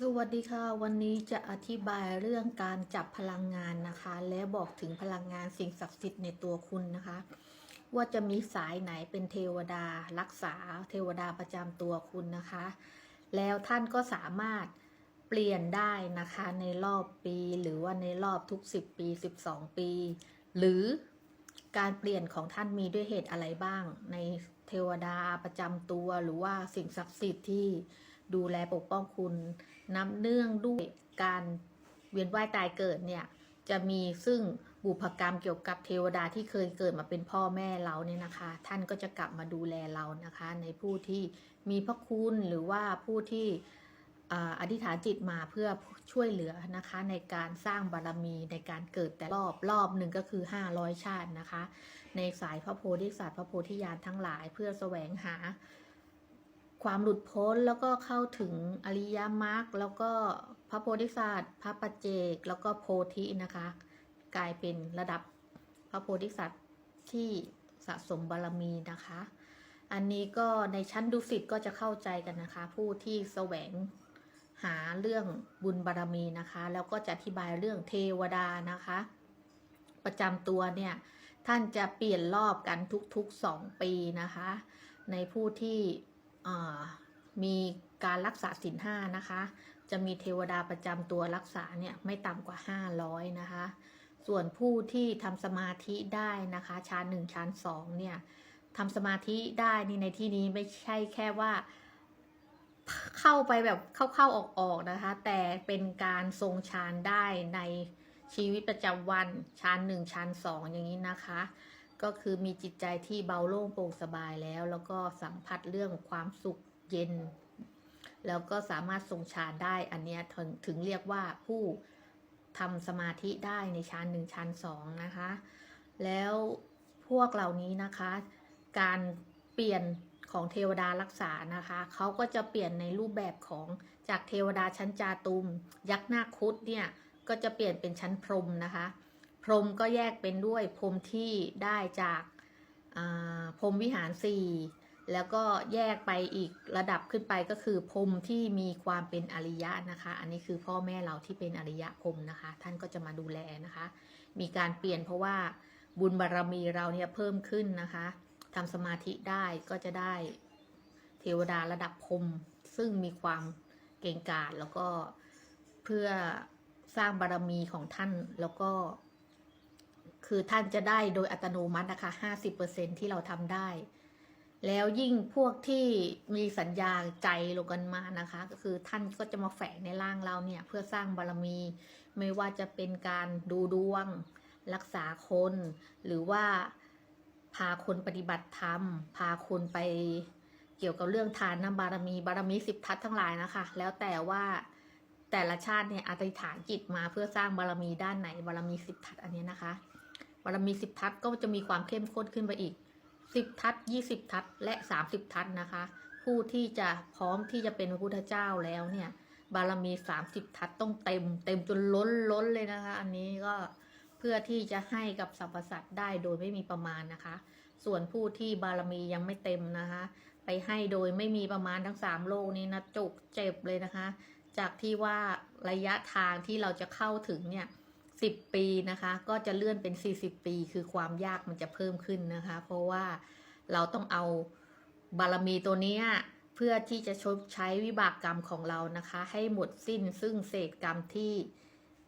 สวัสดีค่ะ วันนี้จะอธิบายเรื่องการจับพลังงานนะคะ และบอกถึงพลังงานสิ่งศักดิ์สิทธิ์ในตัวคุณนะคะ ว่าจะมีสายไหนเป็นเทวดา รักษาเทวดาประจำตัวคุณนะคะ แล้วท่านก็สามารถเปลี่ยนได้นะคะในรอบปีหรือว่าในรอบทุก 10 ปี 12 ปี หรือการเปลี่ยนของท่านมีด้วยเหตุอะไรบ้าง ในเทวดาประจำตัวหรือว่าสิ่งศักดิ์สิทธิ์ที่ดูแลปกป้องคุณ นับเนื่องด้วยการเวียนว่ายตายเกิดเนี่ยจะมีซึ่งบุพกรรมเกี่ยวกับเทวดาที่เคยเกิดมาเป็นพ่อแม่เราเนี่ยนะคะ ท่านก็จะกลับมาดูแลเรานะคะ ในผู้ที่มีพระคุณหรือว่าผู้ที่ออธิษฐานจิตมาเพื่อช่วยเหลือนะคะ ในการสร้างบารมีในการเกิดแต่รอบรอบหนึ่งก็คือ 500 ชาตินะคะ ในสายพระโพธิสัตว์พระโพธิญาณทั้งหลายเพื่อแสวงหา ความหลุดพ้นแล้วก็เข้าถึงอริยมรรคแล้วก็พระโพธิสัตว์พระปัจเจก แล้วก็โพธินะคะ กลายเป็นระดับพระโพธิสัตว์ที่สะสมบารมีนะคะ อันนี้ก็ในชั้นดุสิตก็จะเข้าใจกันนะคะ ผู้ที่แสวงหาเรื่องบุญบารมีนะคะ แล้วก็จะอธิบายเรื่องเทวดานะคะ ประจำตัวเนี่ยท่านจะเปลี่ยนรอบกันทุกๆสองปีนะคะ ในผู้ที่ มีการรักษาศีลห้านะคะ จะมีเทวดาประจำตัวรักษาเนี่ยไม่ต่ำกว่า 500 นะคะ ส่วนผู้ที่ทำสมาธิได้นะคะชั้นหนึ่งชั้นสองเนี่ยทำสมาธิได้นี่ในที่นี้ไม่ใช่แค่ว่าเข้าไปแบบเข้าๆออกๆนะคะ แต่เป็นการทรงฌานได้ในชีวิตประจำวันชั้นหนึ่งชั้นสองอย่างนี้นะคะ ก็คือมีจิตใจที่เบาโล่งโปร่งสบายแล้ว แล้วก็สัมผัสเรื่องความสุขเย็น แล้วก็สามารถทรงฌานได้ อันเนี้ยถึงถึงเรียกว่าผู้ทำสมาธิได้ในชั้นหนึ่งชั้นสองนะคะ แล้วพวกเหล่านี้นะคะ การเปลี่ยนของเทวดารักษานะคะเขาก็จะเปลี่ยนในรูปแบบของจากเทวดาชั้นจาตุม ยักษ์นาคคุดเนี่ยก็จะเปลี่ยนเป็นชั้นพรหมนะคะ พรมก็แยกเป็นด้วยพรมที่ได้จากาพรมวิหารสี่แล้วก็แยกไปอีกระดับขึ้นไปก็คือพรมที่มีความเป็นอริยะนะคะ อันนี้คือพ่อแม่เราที่เป็นอริยะพรมนะคะ ท่านก็จะมาดูแลนะคะ มีการเปลี่ยนเพราะว่าบุญบารรมีเราเนี่ยเพิ่มขึ้นนะคะทำสมาธิได้ก็จะได้เทวดาระดับพรมซึ่งมีความเก่งกาจแล้วก็เพื่อสร้างบารมีของท่านแล้วก็ คือท่านจะได้โดยอัตโนมัตินะคะ50%ที่เราทำได้ แล้วยิ่งพวกที่มีสัญญาใจลงกันมานะคะ ก็คือท่านก็จะมาแฝงในร่างเราเนี่ยเพื่อสร้างบารมี ไม่ว่าจะเป็นการดูดวง รักษาคน หรือว่าพาคนปฏิบัติธรรม พาคนไปเกี่ยวกับเรื่องทานน้ำบารมี บารมีสิบทัศทั้งหลายนะคะ แล้วแต่ว่าแต่ละชาติเนี่ยอธิษฐานจิตมาเพื่อสร้างบารมีด้านไหนบารมีสิบทัศอันนี้นะคะ บารมีสิบทัศก็จะมีความเข้มข้นขึ้นไปอีกสิบทัศยี่สิบทัศและสามสิบทัศนะคะ ผู้ที่จะพร้อมที่จะเป็นพระพุทธเจ้าแล้วเนี่ย บารมีสามสิบทัศต้องเต็ม เต็มจนล้นล้นเลยนะคะ อันนี้ก็เพื่อที่จะให้กับสรรพสัตว์ได้โดยไม่มีประมาณนะคะ ส่วนผู้ที่บารมียังไม่เต็มนะคะ ไปให้โดยไม่มีประมาณทั้งสามโลกนี้นะจุกเจ็บเลยนะคะ จากที่ว่าระยะทางที่เราจะเข้าถึงเนี่ย สิบปีนะคะ ก็จะเลื่อนเป็นสี่สิบปี คือความยากมันจะเพิ่มขึ้นนะคะ เพราะว่าเราต้องเอาบารมีตัวนี้เพื่อที่จะชดใช้วิบากกรรมของเรานะคะ ให้หมดสิ้นซึ่งเศษกรรมที่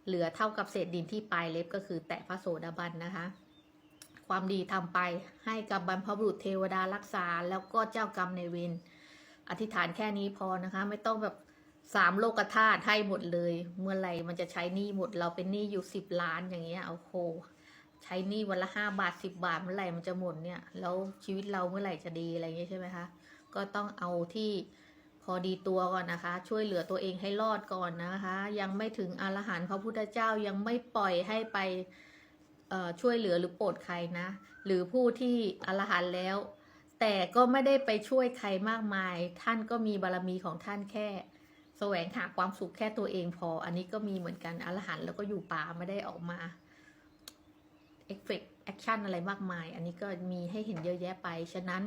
เหลือเท่ากับเศษดินที่ปลายเล็บก็คือแตะพระโสดาบันนะคะ ความดีทำไปให้กับบรรพบุรุษเทวดารักษา แล้วก็เจ้ากรรมในเวรอธิษฐานแค่นี้พอนะคะ ไม่ต้องแบบ สามโลกธาตุให้หมดเลย เมื่อไหร่มันจะใช้หนี้หมดเราเป็นหนี้อยู่สิบล้านอย่างเงี้ยเอาโหใช้หนี้วันละห้าบาทสิบบาทเมื่อไหร่มันจะหมดเนี่ย แล้วชีวิตเราเมื่อไหร่จะดีอะไรเงี้ยใช่ไหมคะ ก็ต้องเอาที่พอดีตัวก่อนนะคะ ช่วยเหลือตัวเองให้รอดก่อนนะคะ ยังไม่ถึงอรหันต์พระพุทธเจ้ายังไม่ปล่อยให้ไปช่วยเหลือหรือโปรดใครนะ หรือผู้ที่อรหันต์แล้ว แต่ก็ไม่ได้ไปช่วยใครมากมาย ท่านก็มีบารมีของท่านแค่ แสวงหาความสุขแค่ตัวเองพอ อันนี้ก็มีเหมือนกันอรหันแล้วก็อยู่ป่าไม่ได้ออกมาเอฟเฟกแอคชั่นอะไรมากมาย อันนี้ก็มีให้เห็นเยอะแยะไป ฉะนั้น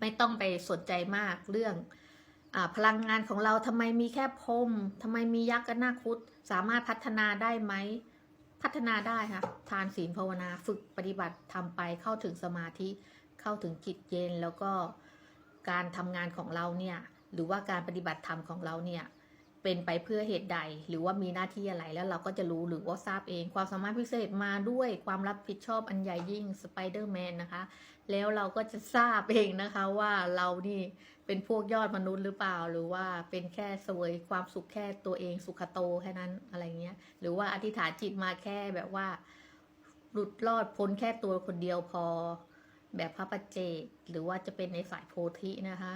ไม่ต้องไปสนใจมากเรื่องอพลังงานของเราทำไมมีแค่พรมทำไมมียักษ์กับนาคคุดสามารถพัฒนาได้ไหม พัฒนาได้ค่ะ ทานศีลภาวนาฝึกปฏิบัติทำไปเข้าถึงสมาธิเข้าถึงจิตเย็นแล้วก็การทำงานของเราเนี่ย หรือว่าการปฏิบัติธรรมของเราเนี่ยเป็นไปเพื่อเหตุใด หรือว่ามีหน้าที่อะไรแล้วเราก็จะรู้หรือว่าทราบเองความสามารถพิเศษมาด้วยความรับผิดชอบอันใหญ่ยิ่งสไปเดอร์แมนนะคะ แล้วเราก็จะทราบเองนะคะว่าเรานี่เป็นพวกยอดมนุษย์หรือเปล่า หรือว่าเป็นแค่สวยความสุขแค่ตัวเองสุขโตแค่นั้นอะไรเงี้ย หรือว่าอธิษฐานจิตมาแค่แบบว่า หลุดรอดพ้นแค่ตัวคนเดียวพอ แบบพระปัจเจกหรือว่าจะเป็นในฝ่ายโพธินะคะ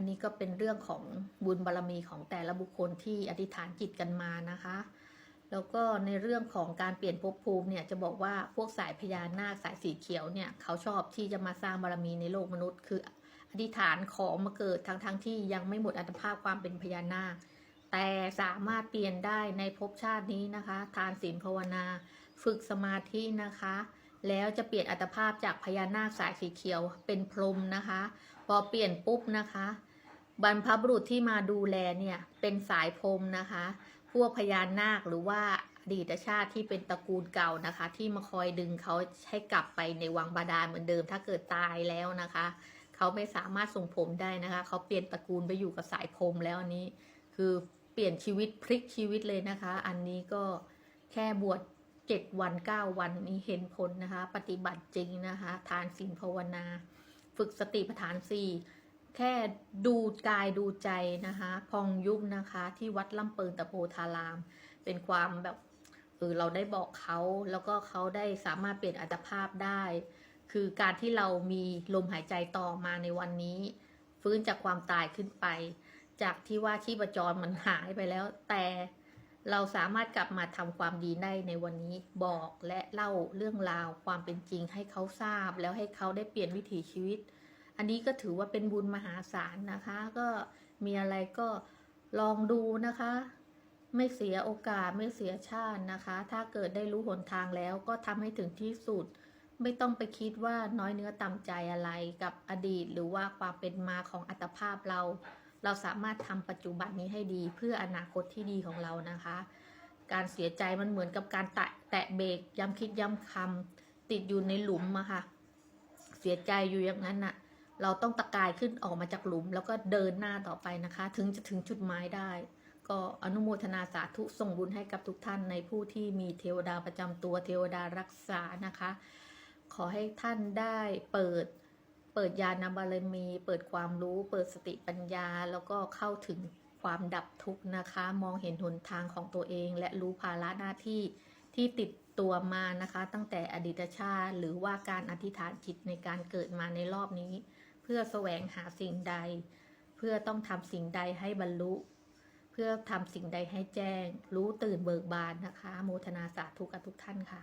อันนี้ก็เป็นเรื่องของบุญบารรมีของแต่ละบุคคลที่อธิษฐานจิตกันมานะคะ แล้วก็ในเรื่องของการเปลี่ยนภพภูมิเนี่ยจะบอกว่าพวกสายพญานาคสายสีเขียวเนี่ยเขาชอบที่จะมาสร้างบารมีในโลกมนุษย์ คืออธิษฐานขอมาเกิดทั้งทั้งที่ยังไม่หมดอัตภาพความเป็นพญานาค แต่สามารถเปลี่ยนได้ในภพชาตินี้นะคะ ทานศีลภาวนา ฝึกสมาธินะคะแล้วจะเปลี่ยนอัตภาพจากพญานาคสายสีเขียวเป็นพรหมนะคะ พอเปลี่ยนปุ๊บนะคะ บรรพบุรุษที่มาดูแลเนี่ยเป็นสายพรมนะคะ พวกพญานาคหรือว่าอดีตชาติที่เป็นตระกูลเก่านะคะ ที่มาคอยดึงเขาให้กลับไปในวังบาดาลเหมือนเดิม ถ้าเกิดตายแล้วนะคะ เขาไม่สามารถส่งผมได้นะคะ เขาเปลี่ยนตระกูลไปอยู่กับสายพรมแล้วอันนี้ คือเปลี่ยนชีวิตพลิกชีวิตเลยนะคะ อันนี้ก็แค่บวชเจ็ดวันเก้าวันนี้เห็นผลนะคะ ปฏิบัติจริงนะคะ ทานศีลภาวนา ฝึกสติปัฏฐานสี่ แค่ดูกายดูใจนะคะพองยุบนะคะ ที่วัดลำเปิงตะโพธาราม เป็นความแบบเออเราได้บอกเขาแล้วก็เขาได้สามารถเปลี่ยนอัตภาพได้ คือการที่เรามีลมหายใจต่อมาในวันนี้ ฟื้นจากความตายขึ้นไป จากที่ว่าชีพจรมันหายไปแล้ว แต่เราสามารถกลับมาทำความดีได้ในวันนี้บอกและเล่าเรื่องราวความเป็นจริงให้เขาทราบ แล้วให้เขาได้เปลี่ยนวิถีชีวิต อันนี้ก็ถือว่าเป็นบุญมหาศาลนะคะ ก็มีอะไรก็ลองดูนะคะ ไม่เสียโอกาสไม่เสียชาตินะคะ ถ้าเกิดได้รู้หนทางแล้วก็ทำให้ถึงที่สุด ไม่ต้องไปคิดว่าน้อยเนื้อต่ำใจอะไรกับอดีต หรือว่าความเป็นมาของอัตภาพเรา เราสามารถทำปัจจุบันนี้ให้ดีเพื่ออนาคตที่ดีของเรานะคะ การเสียใจมันเหมือนกับการแตะแตะเบรกย้ำคิดย้ำคำติดอยู่ในหลุมอะค่ะ เสียใจอยู่อย่างนั้นน่ะ เราต้องตะกายขึ้นออกมาจากหลุม แล้วก็เดินหน้าต่อไปนะคะ ถึงจะถึงจุดหมายได้ ก็อนุโมทนาสาธุส่งบุญให้กับทุกท่านในผู้ที่มีเทวดาประจำตัวเทวดารักษานะคะ ขอให้ท่านได้เปิดเปิดญาณบารมี เปิดความรู้ เปิดสติปัญญา แล้วก็เข้าถึงความดับทุกข์นะคะ มองเห็นหนทางของตัวเอง และรู้ภาระหน้าที่ที่ติดตัวมานะคะ ตั้งแต่อดีตชาติ หรือว่าการอธิษฐานจิตในการเกิดมาในรอบนี้ พื่อแสวงหาสิ่งใด เพื่อต้องทำสิ่งใดให้บรรลุ เพื่อทำสิ่งใดให้แจ้ง รู้ตื่นเบิกบานนะคะ โมทนาสาธุกับทุกท่านค่ะ